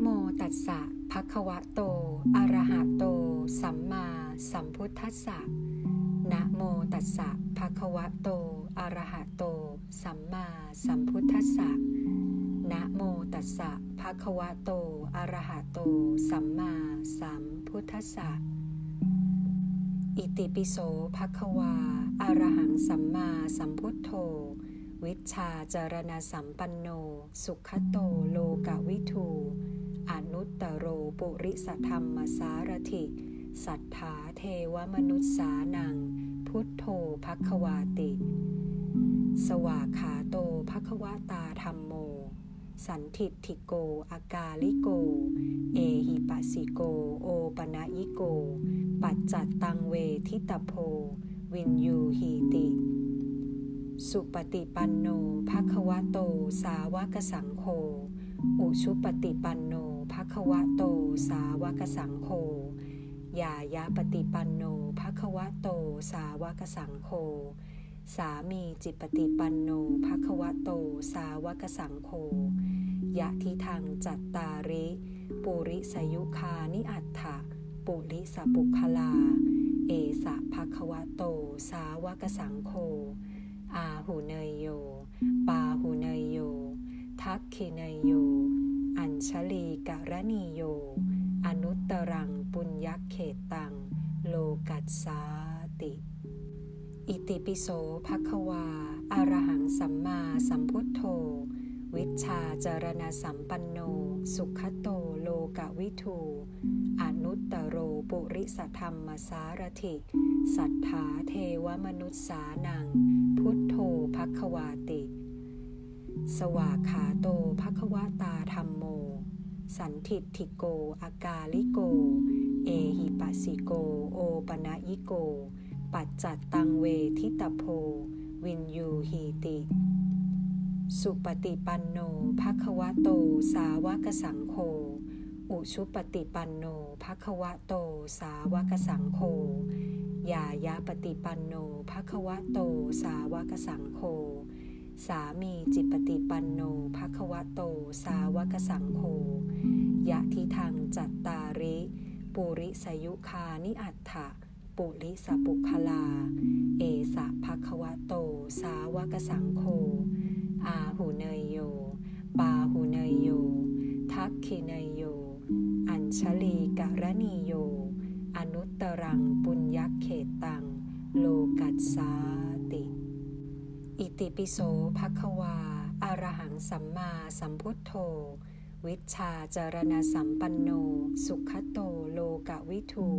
โมตัสสะภะคะวะโต อะระหะโต สัมมาสัมพุทธัสสะ นะโมตัสสะภะคะวะโต อะระหะโต สัมมาสัมพุทธัสสะ นะโมตัสสะภะคะวะโต อะระหะโต สัมมาสัมพุทธัสสะ อิติปิโสภะคะวา อะระหังสัมมาสัมพุทโธวิชชาจารณสัมปันโน สุขโตโลกวิทู อนุตตโรปุริสธรรมสารถิ สัทธาเทวมนุษสานัง พุทโธภควาติ สวากขาโตภควตาธรรมโม สันทิฏฐิโก อากาลิโก เอหิปัสสิโก โอปนะยิโก ปัจจัตตังเวทิตโพ วินยูหีติสุปฏิปันโนภควโต สาวกสังโฆ อุชุปฏิปันโน ภควะโต สาวกสังโฆยายาปฏิปันโนภควะโต สาวกสังโฆ สามีจิตปฏิปันโนภควะโต สาวกสังโฆ ยะทิทางจัตตาริ ปุริสยุคานิอัตถะปุริสปุคลา เอสะภควะโต สาวกสังโฆ อาหูเนยโย ปาหูเนยโย ทักขิเนยโย อัญชลีกระนีโย อนุตตรังปุญญเขตตัง โลกัสสาติ อิติปิโสภควาอารหังสัมมาสัมพุทโธ วิชชาจารณสัมปันโน สุขโตโลกวิทูอนุตตโรปุริสธรรมสารถิ สัทธาเทวมนุษสานัง พุทโธภควาติสวากขาโตภควตาธรรมโม สันทิฏฐิโก อากาลิโก เอหิปัสสิโก โอปนะยิโก ปัจจัตตังเวทิตโพ วินยูหีติ สุปฏิปันโนภควะโต สาวกสังโฆ อุชุปฏิปันโนภควะโต สาวกสังโฆ ยายาปฏิปันโนภควะโต สาวกสังโฆ สามีจิปฏิปันโนภควโต สาวกสังโฆยะทิทางจัตตาริ ปุริสยุคานิอัตถะปุริสปุคลา เอสะภควโต สาวกสังโฆอาหูเนยโย ปาหูเนยโย ทักขิเนยโย อัญชลีกะระนีโย อนุตตรังปุญญเขตตัง โลกัสสา อิติปิโสภควาอารหังสัมมาสัมพุทโธ วิชาจารณสัมปันโน สุขโตโลกวิทู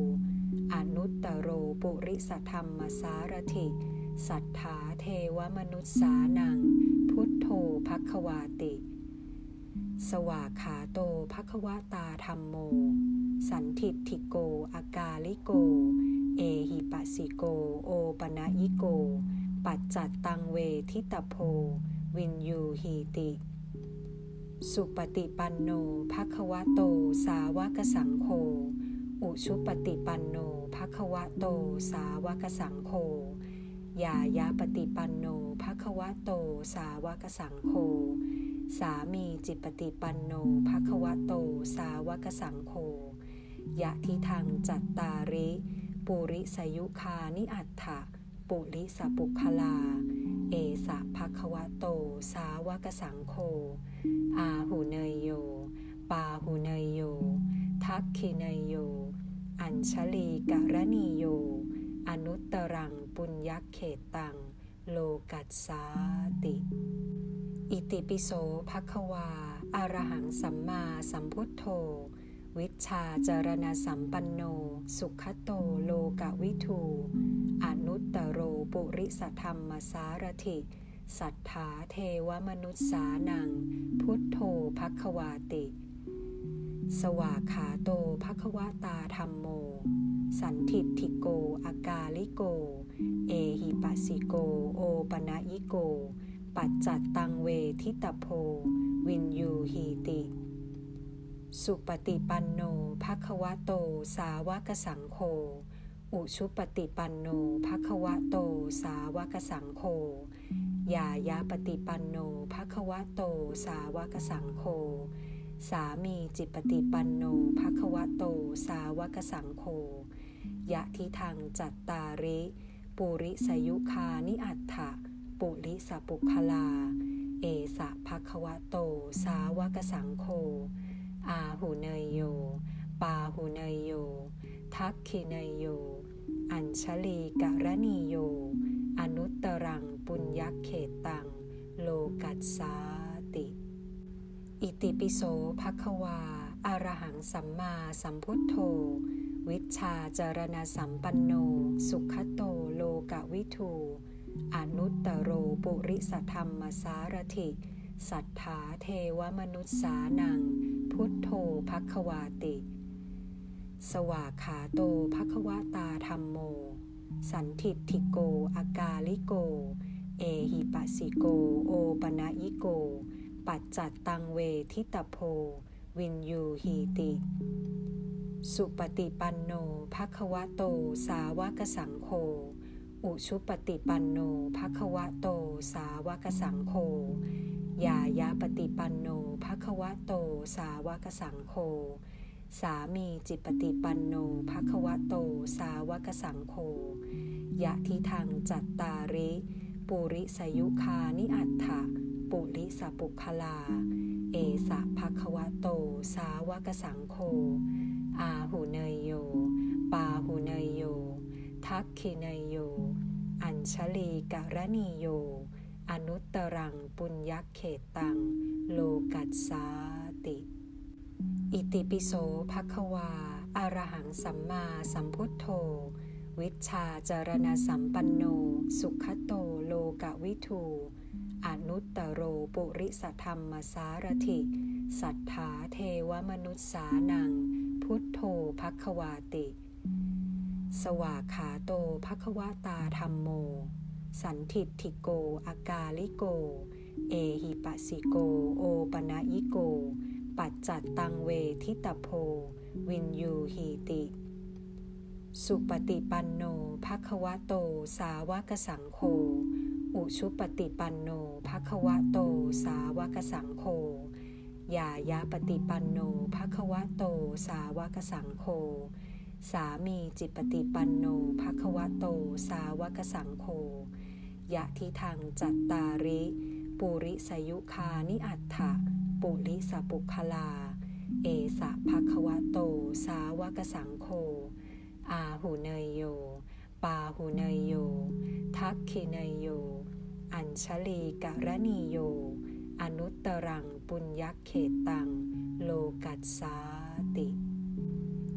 อนุตตโรปุริสธรรมสารถิ สัทธาเทวมนุษสานัง พุทโธภควาติ สวากขาโตภควตาธรรมโม สันทิฏฐิโกอากาลิโก เอหิปัสสิโก โอปนะยิโก ปัจจัตตังเวทิตโพ วินยูหีติ สุปฏิปันโนภควะโต สาวกสังโฆ อุชุปฏิปันโนภควะโต สาวกสังโฆ ยายาปฏิปันโนภควะโต สาวกสังโฆ สามีจิปฏิปันโนภควะโต สาวกสังโฆ ยะทิทางจัตตาริ ปุริสยุคานิอัตถะ ปุริสปุคลา เอสะภควะโต สาวกสังโฆอาหูเนยโย ปาหูเนยโย ทักขิเนยโย อัญชลีกะระนีโย อนุตตรังปุญญเขตตัง โลกัสสาติ อิติปิโสภควาอารหังสัมมาสัมพุทโธวิชาจารณสัมปันโน สุขโตโลกวิทูอน ปุริสธรรมสารถิ สัทธาเทวมนุษสานัง พุทโธภควาติ สวากขาโตภควตาธรรมโม สันทิฏฐิโก อากาลิโก เอหิปัสสิโก โอปนะยิโก ปัจจัตตังเวทิตโพ วินยูหีติสุปฏิปันโนภควโต สาวกสังโฆ อุชุปฏิปันโนภควะโต สาวกสังโฆยายาปฏิปันโนภควะโต สาวกสังโฆ สามีจิตปฏิปันโนภควะโต สาวกสังโฆ ยะทิทางจัตตาริ ปุริสยุคานิอัฏฐะปุริสปุคลา เอสะภควะโต สาวกสังโฆ อาหูเนยโย ปาหูเนยโย ทักขิเนยโย อัญชลีกะรณีโย อนุตตรังปุญญเขตตัง โลกัสสาติ อิติปิโสภควาอารหังสัมมาสัมพุทโธ วิชาจารณสัมปันโน สุขโตโลกวิทูอนุตตโรปุริสธรรมสารถิ สัทธาเทวมนุษสานัง พุทโธภควาติ สวากขาโตภควตาธรรมโม สันทิฏฐิโก อากาลิโก เอหิปัสสิโก โอปนะยิโก ปัจจัตตังเวทิตโพ วินยูหีติ สุปฏิปันโนภควโต สาวกสังโฆ อุชุปฏิปันโนภควโต สาวกสังโฆยายาปฏิปันโนภควโต สาวกสังโฆ สามีจิปฏิปันโนภควโต สาวกสังโฆยะทิทางจัตตาริ ปุริสยุคานิอัฏฐะปุริสปุคลา เอสะภควโต สาวกสังโฆอาหูเนยโย ปาหูเนยโย ทักขิเนยโย อัญชลีกะรณีโย อนุตตรังปุญญเขตตัง โลกัสสาติ อิติปิโสภควาอารหังสัมมาสัมพุทโธ วิชาจารณสัมปันโน สุขโตโลกะวิทูอนุตตโรปุริสธรรมสารถิ สัทธาเทวมนุษสานัง พุทโธภควาติ สวากขาโตภควตาธรรมโม สันทิฏฐิโกอากาลิโก เอหิปัสสิโก โอปนะยิโก ปัจจัตตังเวทิตโพ วินยูหีติ สุปฏิปันโนภควโต สาวกสังโฆ อุชุปฏิปันโนภควโต สาวกสังโฆ ยายาปฏิปันโนภควโต สาวกสังโฆ สามีจิปฏิปันโนภควโต สาวกสังโฆ ยะทิทางจัตตาริ ปุริสยุคานิอัฏฐะ ปุริสปุคลา เอสะภควโต สาวกสังโฆ อาหูเนยโย ปาหูเนยโย ทักขิเนยโย อัญชลีกะรณีโย อนุตตรังปุญญเขตตัง โลกัสสาติ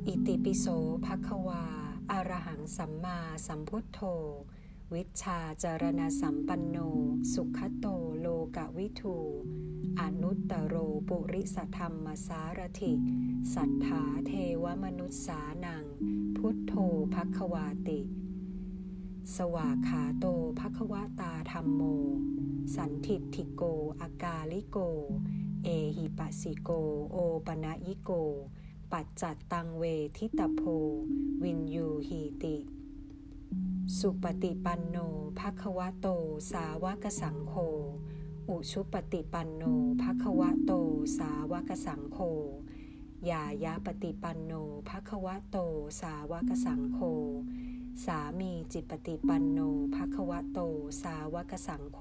อิติปิโสภควาอารหังสัมมาสัมพุทโธ วิชาจารณสัมปันโน สุขโตโลกวิทู อนุตตโรปุริสธรรมสารถิสัทธาเทวมนุษสานัง พุทโธภควาติ สวากขาโตภควตาธรรมโม สันทิฏฐิโกอากาลิโก เอหิปัสสิโก โอปนะยิโก ปัจจัตตังเวทิตโพ วินยูหีติสุปฏิปันโนภควโต สาวกสังโฆ อุชุปฏิปันโนภควะโต สาวกสังโฆยายาปฏิปันโนภควะโต สาวกสังโฆ สามีจิตปฏิปันโนภควะโต สาวกสังโฆ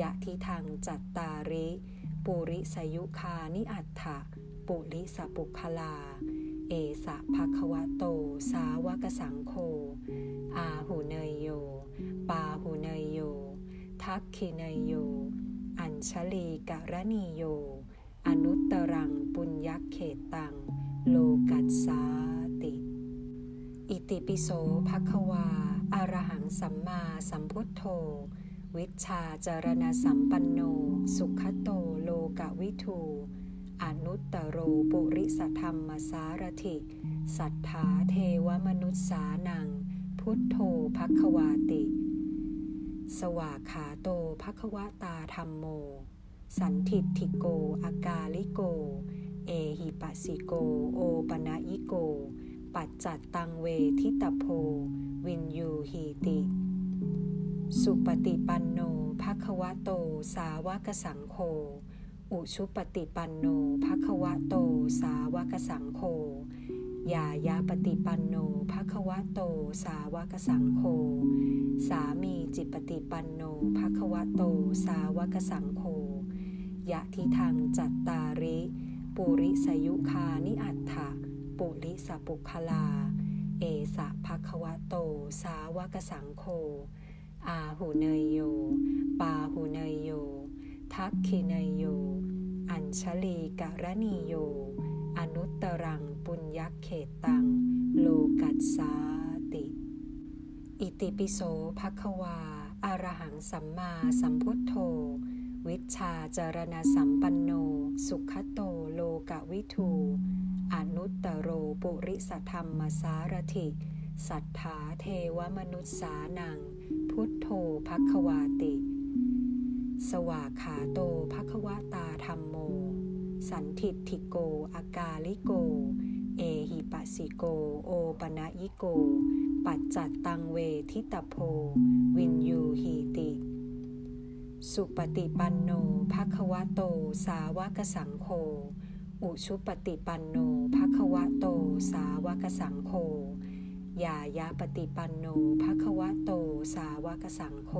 ยะทิทางจัตตาริ ปุริสยุคานิอัฏฐะปุริสปุคลา เอสะภควะโต สาวกสังโฆ อาหูเนยโย ปาหูเนยโย ทักขิเนยโย ชลีกะรณีโย อนุตตรังปุญญเขตตัง โลกัสสาติ อิติปิโสภควาอารหังสัมมาสัมพุทโธ วิชาจารณสัมปันโน สุขโตโลกวิทูอนุตตโรปุริสธรรมสารถิ สัทธาเทวมนุษสานัง พุทโธภควาติ สวากขาโตภควตาธรรมโม สันทิฏฐิโก อากาลิโก เอหิปัสิโก โอปนะยิโก ปัจจัตตังเวทิตโพ วินยูหีติ สุปฏิปันโนภควโต สาวกสังโฆ อุชุปฏิปันโนภควะโต สาวกสังโฆ ยายาปฏิปันโนภควะโต สาวกสังโฆ สามีจิตปฏิปันโนภควะโต สาวกสังโฆ ยะทิทังจัตตาริ ปุริสยุคานิอัตถะปุริสปุคลา เอสะภควะโต สาวกสังโฆ อาหูเนยโย ปาหูเนยโย ทักขิเนยโย อัญชลีกรณีโย นุตตรังปุญญเขตตัง โลกัสสาติ อิติปิโสภควาอารหังสัมมาสัมพุทโธ วิชาจารณสัมปันโน สุขโตโลกวิทูอนุตตโรปุริสธรรมสารถิ สัทธาเทวมนุษสานัง พุทโธภควาติ สวากขาโต สันทิฏฐิโก อากาลิโก เอหิปัสิโก โอปนะยิโก ปัจจัตตังเวทิตโพ วินยูหีติ สุปฏิปันโนภควโต สาวกสังโฆ อุชุปฏิปันโนภควโต สาวกสังโฆยายาปฏิปันโนภควโต สาวกสังโฆ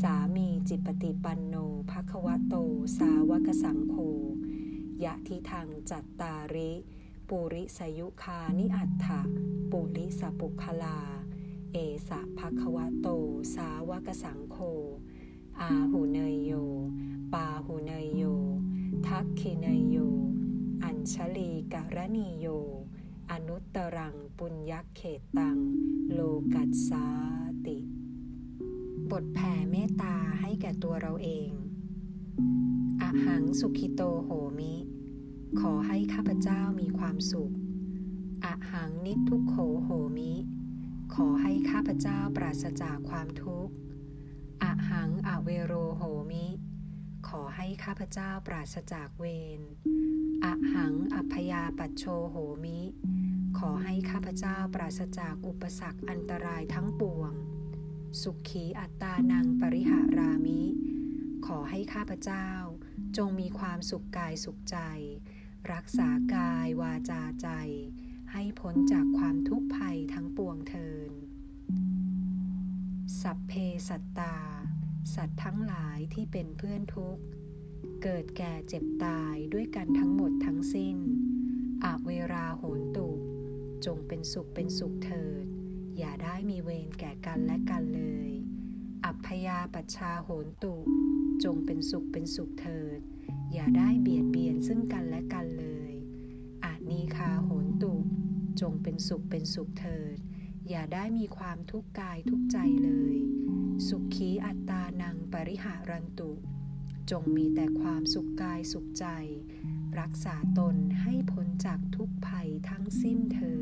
สามีจิปฏิปันโนภควโต สาวกสังโฆ ยะทิทังจัตตาริ ปุริสยุคานิอัตถะปุริสปุคลา เอสะภควโต สาวกสังโฆอาหูเนยโย ปาหูเนยโย ทักขิเนยโย อัญชลีกรณีโย อนุตตรังปุญญเขตตัง โลกัสสาติ บทแผ่เมตตาให้แก่ตัวเราเอง อะหังสุขิโตโหมิ ขอให้ข้าพเจ้ามีความสุขอะหังนิทุกโขโหมิ ขอให้ข้าพเจ้าปราศจากความทุกข์อะหังอเวโรโหมิ ขอให้ข้าพเจ้าปราศจากเวรอะหังอัพยาปัชโชโหมิ ขอให้ข้าพเจ้าปราศจากอุปสรรคอันตรายทั้งปวง สุขีอัตตานังปริหารามิ ขอให้ข้าพเจ้า จงมีความสุขกายสุขใจ รักษากายวาจาใจ ให้พ้นจากความทุกข์ภัยทั้งปวงเทิน สัพเพสัตตา สัตว์ทั้งหลายที่เป็นเพื่อนทุกข์ เกิดแก่เจ็บตายด้วยกันทั้งหมดทั้งสิ้นอาเวราโหนตุ จงเป็นสุขเป็นสุขเถิด อย่าได้มีเวรแก่กันและกันเลย อัพพยาปัชชาโหนตุ จงเป็นสุขเป็นสุขเถิด อย่าได้เบียดเบียนซึ่งกันและกันเลย อานีคาโหนตุ จงเป็นสุขเป็นสุขเถิด อย่าได้มีความทุกข์กายทุกใจเลย สุขีอัตตานังปริหารันตุ จงมีแต่ความสุขกายสุขใจ รักษาตนให้พ้นจากทุกภัยทั้งสิ้นเถิด